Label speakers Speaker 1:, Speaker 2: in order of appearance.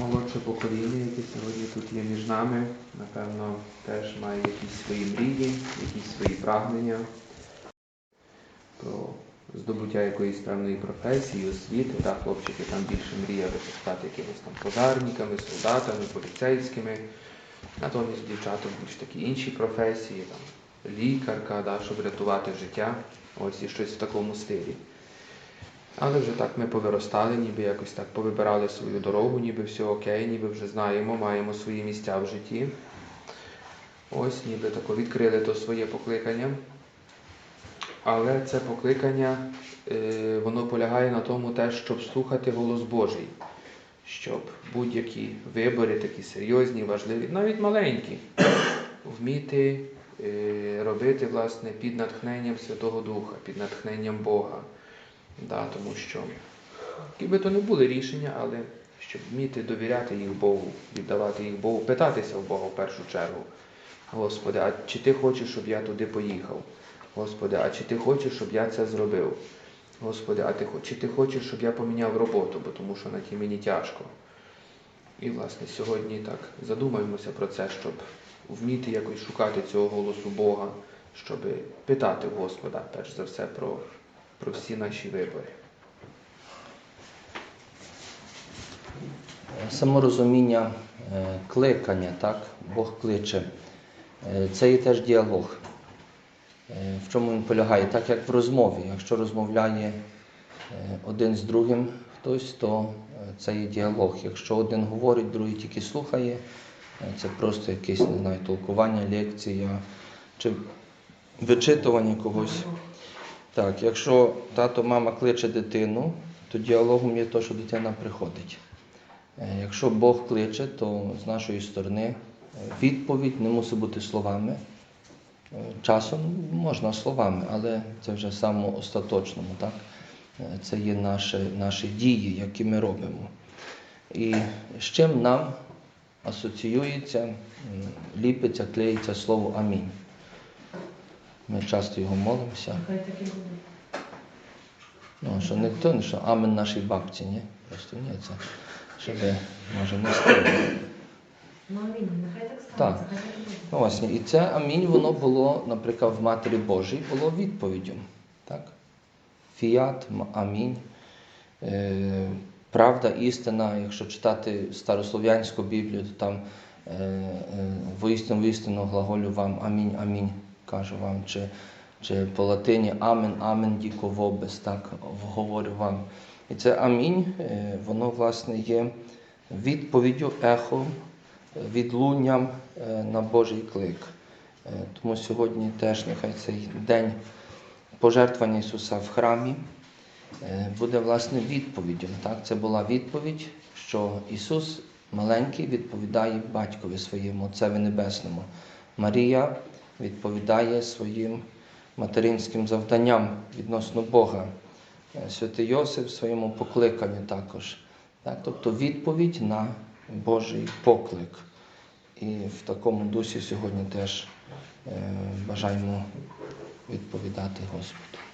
Speaker 1: молодше покоління, яке сьогодні тут є між нами, напевно, теж має якісь свої мрії, якісь свої прагнення про здобуття якоїсь певної професії, освіти. Так, хлопчики там більше мріяли стати якимись там пожарниками, солдатами, поліцейськими. Натомість дівчата більш такі інші професії, там, лікарка, да, щоб рятувати життя, ось і щось в такому стилі. Але вже так ми повиростали, ніби якось так повибирали свою дорогу, ніби все окей, ніби вже знаємо, маємо свої місця в житті. Ось, ніби тако відкрили то своє покликання. Але це покликання, е, воно полягає на тому теж, щоб слухати голос Божий, щоб будь-які вибори, такі серйозні, важливі, навіть маленькі, вміти е, робити власне під натхненням Святого Духа, під натхненням Бога. Да, тому що які би то не були рішення, але щоб вміти довіряти їх Богу, віддавати їх Богу, питатися в Бога в першу чергу. Господи, а чи ти хочеш, щоб я туди поїхав? Господи, а чи ти хочеш, щоб я це зробив? Господи, а ти, чи ти хочеш, щоб я поміняв роботу, бо тому що на тій мені тяжко. І, власне, сьогодні так задумаємося про це, щоб вміти якось шукати цього голосу Бога, щоб питати Господа, перш за все, про, про всі наші вибори.
Speaker 2: Саморозуміння е, кликання, так? Бог кличе. Е, Це є теж діалог. Е, В чому він полягає? Так як в розмові. Якщо розмовляє один з другим хтось, то це є діалог. Якщо один говорить, другий тільки слухає, це просто якесь не знаю, толкування, лекція чи вичитування когось. Так, якщо тато, мама кличе дитину, то діалогом є те, що дитина приходить. Е, Якщо Бог кличе, то з нашої сторони е, відповідь не мусить бути словами. Е, Часом можна словами, але це вже саме остаточному. Так? Це є наші, наші дії, які ми робимо. І з чим нам асоціюється, ліпиться, клеїться слово Амінь. Ми часто його молимося. Ну, що не то, не що амен нашій бабці, ні? Просто ні, це щоб може не стиль.
Speaker 3: Ну, амінь, нехай так станеться, так.
Speaker 2: Ну, власне, і це амінь, воно було, наприклад, в Матері Божій було відповіддю. Так? Фіат, амінь. Е, правда, істина, якщо читати старослов'янську Біблію, то там е, е, воістину, воістину глаголю вам амінь, амінь, кажу вам. Чи, чи по латині амен, амен діко вобес, так, говорю вам. І це амінь, е, воно, власне, є відповіддю, ехом, відлунням е, на Божий клик. Е, Тому сьогодні теж нехай цей день пожертвування Ісуса в храмі буде власне відповіддю. Так? Це була відповідь, що Ісус маленький відповідає батькові своєму Отцеві Небесному. Марія відповідає своїм материнським завданням відносно Бога. Е, Святий Йосип своєму покликанню також. Так? Тобто відповідь на Божий поклик. І в такому дусі сьогодні теж е, бажаємо відповідати Господу.